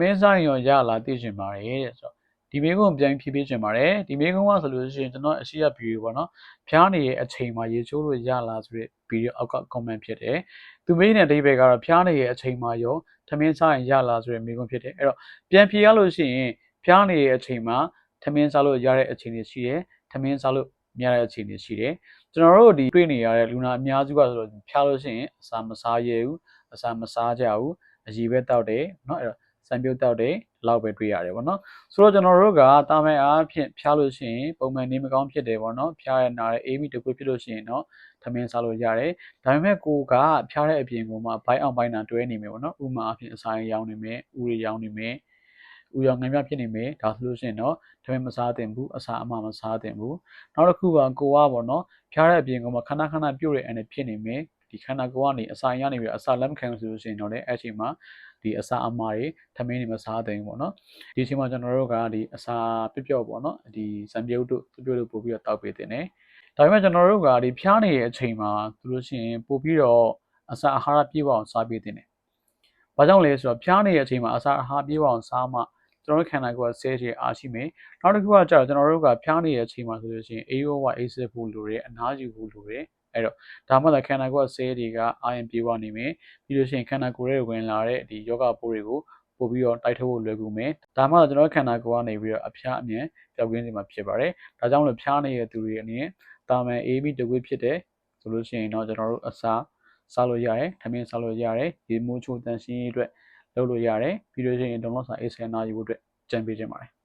မင်းစားရင်ရောရလားသိချင်ပါတယ်တဲ့ဆိုတော့ဒီမေကုန်းပြန်ဖြည့်ပေးချင်ပါတယ်ဒီမေကုန်းကဆိုလို့ရှိရင်ကျွန်တော်အရှိရဗီဒီယိုပေါ့နော်ဖျားနေရဲ့အချိန်မှာရေချိုးလို့ရလားဆိုတဲ့ဗီဒီယိုအောက်က comment ဖြစ်တယ်သူမေးနေတဲ့အဓိပ္ပာယ်ကတော့ဖျားနေရဲ့အချိန်မှာရောသမင်းစားရင်ရလားဆိုတဲ့မေကုန်းဖြစ်တယ်အဲ့တော့ပြန်ဖြေရလို့ရှိရင်ဖျားနေရဲ့အချိန်မှာသမင်းစားလို့ရတဲ့အခြေအနေရှိတယ်သမင်းစားလို့မရတဲ့အခြေအနေရှိတယ်ကျွန်တော်တို့ဒီတွေ့နေရတဲ့လူနာအများစုကဆိုတော့ဖျားလို့ရှိရင်အစာမစားရဘူးအစာမစားကြဘူးအကြီးပဲတောက်တယ်เนาะအဲ့တော့ စံပြုတ်တောက်တယ်လောက်ပဲတွေ့ရတယ်ပေါ့နော်ဆိုတော့ကျွန်တော်တို့ကတာမန်အားဖြင့်ဖျားလို့ရှိရင်ပုံမှန်နေမကောင်းဖြစ်တယ်ပေါ့နော်ဖျားရနာတဲ့အေးမီတကွဖြစ်လို့ရှိရင်တော့သမင်းစားလို့ရတယ်ဒါပေမဲ့ကိုကဖျားတဲ့အပြင်ကမှဘိုင်းအောင်ဘိုင်းနာတွဲနေမယ်ပေါ့နော်ဥမာအဖြစ်အစာရောင်းနေမယ်ဥတွေရောင်းနေမယ်ဥရောင်ငမ်းပြဖြစ်နေမယ်ဒါဆိုလို့ရှိရင်တော့သမင်းမစားသင့်ဘူးအစာအမမစားသင့်ဘူးနောက်တစ်ခုကကိုကပေါ့နော်ဖျားတဲ့အပြင်ကမှခဏခဏပြုတ်တဲ့အနေဖြစ်နေမယ်ဒီခန္ဓာကိုယ်ကနေအစာရနေပြီးအစာလက်မခံဆိုလို့ရှိရင်တော့လည်းအဲ့ချိန်မှာ ဒီအစာအမာတွေထမင်းတွေမစားသင့်ဘူးပေါ့နော်ဒီအချိန်မှာကျွန်တော်တို့ကဒီအစာပြပြော့ပေါ့နော်ဒီဇံပြုတ်တို့ပြပြုတ်တို့ပို့ပြီးတော့တောက်ပေးတင်တယ်ဒါပေမဲ့ကျွန်တော်တို့ကဒီဖျားနေတဲ့အချိန်မှာသူလို့ရှိရင်ပို့ပြီးတော့အစာအာဟာရပြည့်ဝအောင်စားပေးတင်တယ်။ဘာကြောင့်လဲဆိုတော့ဖျားနေတဲ့အချိန်မှာအစာအာဟာရပြည့်ဝအောင်စားမှကျွန်တော်တို့ခန္ဓာကိုယ်ကဆဲချေအားရှိမယ်။နောက်တစ်ခုကကျတော့ကျွန်တော်တို့ကဖျားနေတဲ့အချိန်မှာဆိုလို့ရှိရင်အေးရောဝအေးစစ်ဖို့လိုတယ်အနားယူဖို့လိုတယ် အဲ့တော့ဒါမှသာခန္ဓာကိုယ်ဆဲတွေကအာရုံပြေဝနေမယ်ပြီးလို့ရှိရင်ခန္ဓာကိုယ်ရဲ့ဝင်လာတဲ့ဒီယောဂပိုးတွေကိုပို့ပြီးတော့တိုက်ထုတ်ဖို့လွယ်ကူမယ်ဒါမှကျွန်တော်ခန္ဓာကိုယ်ကနေပြီးတော့အဖျားအမြင်ပျောက်ကင်းစေမှာဖြစ်ပါတယ်ဒါကြောင့်လို့ဖျားနေတဲ့သူတွေအနေနဲ့တာမန်အေးပြီးတကွေးဖြစ်တယ်ဆိုလို့ရှိရင်တော့ကျွန်တော်တို့အစာစားလို့ရတယ်ထမင်းစားလို့ရတယ်ဒီမိုးချိုတန်ရှင်းရေးအတွက်လုပ်လို့ရတယ်ပြီးလို့ရှိရင်ဒေါင်းလော့စာအေးဆယ်နာယူဖို့အတွက်ကြံပေးခြင်းပါတယ်